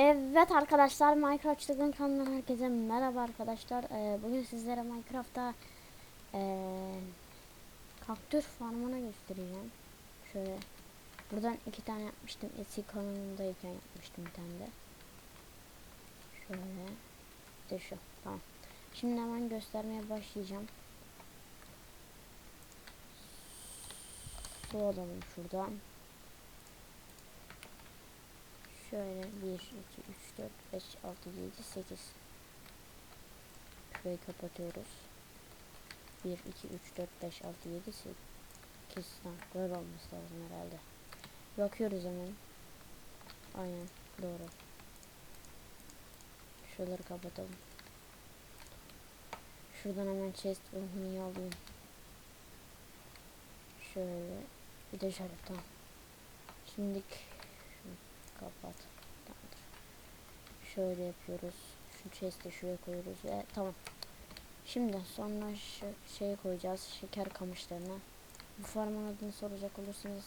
Evet arkadaşlar Minecraft Çılgın kanalından herkese merhaba arkadaşlar. Ee, bugün sizlere Minecraft'ta ee, kaktüs farmını göstereceğim. Şöyle buradan iki tane yapmıştım. Eski kanalımdayken yapmıştım bir tane de. Şöyle de şu tamam. Şimdi hemen göstermeye başlayacağım. Su alalım şuradan. Şöyle 1, 2, 3, 4, 5, 6, 7, 8. Şurayı kapatıyoruz. 1, 2, 3, 4, 5, 6, 7, 8. Tamam böyle olması lazım herhalde. Bakıyoruz hemen. Aynen doğru. Şuraları kapatalım. Şuradan hemen chest huniyi alayım. Şöyle. Bir de şöyle tamam. Şimdilik kapat. Tamamdır. Şöyle yapıyoruz. Şu chest'i şuraya koyuyoruz ve tamam. Şimdi sonra şu şey koyacağız. Şeker kamışlarına. Bu farmın adını soracak olursanız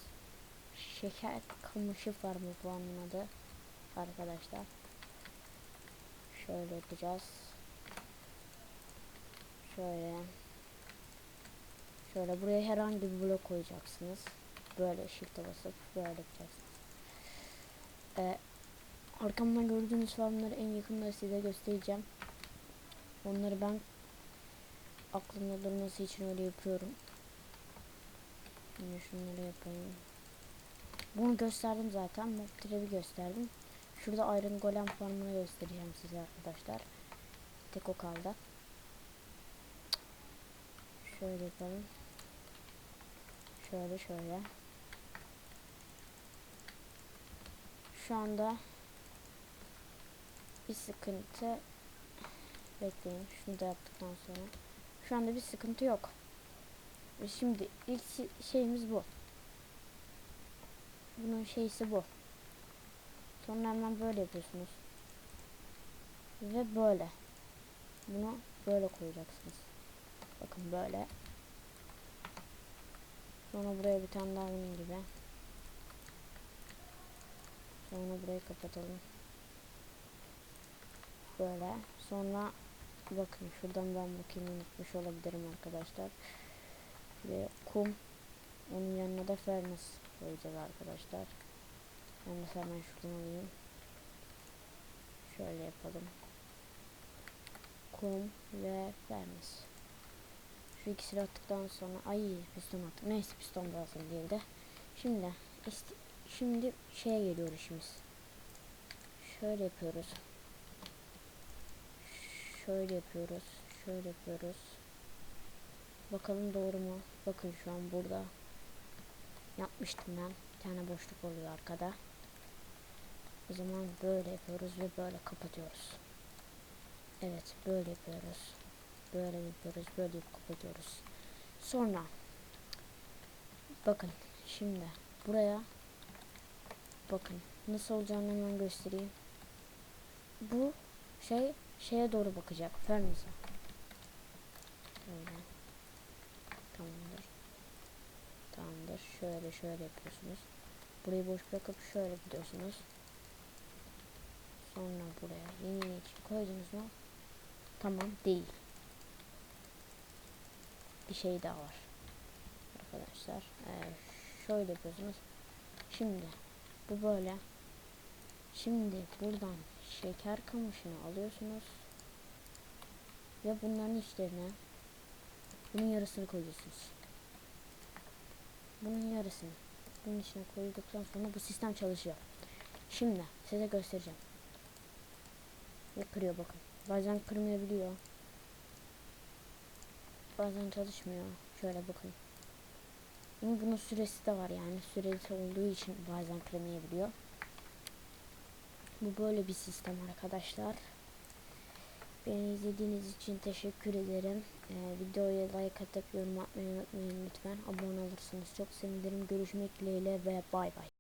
şeker kamışı farmı bu farmın adı. Arkadaşlar. Şöyle yapacağız. Şöyle. Şöyle buraya herhangi bir blok koyacaksınız. Böyle shift'e basıp böyle yapacaksınız. Ee, arkamdan gördüğünüz farmları en yakında size göstereceğim. Onları ben aklımda durması için öyle yapıyorum. Şimdi şunları yapayım. Bunu gösterdim zaten. Mob trap'i gösterdim. Şurada Iron Golem farmını göstereceğim size arkadaşlar. Tek o kaldı. Şöyle yapalım. Şöyle şöyle. Şu anda bir sıkıntı bekleyin. Şunu da yaptıktan sonra. Şu anda bir sıkıntı yok. Şimdi ilk şeyimiz bu. Bunun şeysi bu. Sonra hemen böyle yapıyorsunuz. Ve böyle. Bunu böyle koyacaksınız. Bakın böyle. Sonra buraya bir tane daha bunun gibi. Sonra burayı kapatalım. Böyle. Sonra bakın şuradan ben bakayım unutmuş olabilirim arkadaşlar. Ve kum. Onun yanına da furnace koyacağız arkadaşlar. Ben de hemen şuradan alayım. Şöyle yapalım. Kum ve furnace. Şu ikisini attıktan sonra ay piston attık. Neyse piston lazım değildi. Şimdi Şimdi şeye geliyor işimiz. Şöyle yapıyoruz. Şöyle yapıyoruz. Şöyle yapıyoruz. Bakalım doğru mu? Bakın şu an burada. Yapmıştım ben. Bir tane boşluk oluyor arkada. O zaman böyle yapıyoruz ve böyle kapatıyoruz. Evet böyle yapıyoruz. Böyle yapıyoruz. Böyle kapatıyoruz. Sonra bakın şimdi buraya bakın nasıl olacağını hemen göstereyim. Bu şey şeye doğru bakacak. Furnace'a. Böyle. Tamamdır. Tamamdır. Şöyle şöyle yapıyorsunuz. Burayı boş bırakıp şöyle gidiyorsunuz. Sonra buraya yeni yeni koydunuz mu? Tamam değil. Bir şey daha var. Arkadaşlar. Ee, şöyle yapıyorsunuz. Şimdi bu böyle. Şimdi buradan şeker kamışını alıyorsunuz. Ve bunların içlerine bunun yarısını koyuyorsunuz. Bunun yarısını bunun içine koyduktan sonra bu sistem çalışıyor. Şimdi size göstereceğim. Ve kırıyor bakın. Bazen kırmayabiliyor. Bazen çalışmıyor. Şöyle bakın. Ama bunun süresi de var yani. Süresi olduğu için bazen kırmayabiliyor. Bu böyle bir sistem arkadaşlar. Beni izlediğiniz için teşekkür ederim. Ee, videoya like atıp yorum atmayı unutmayın lütfen. Abone olursanız çok sevinirim. Görüşmek dileğiyle ve bay bay.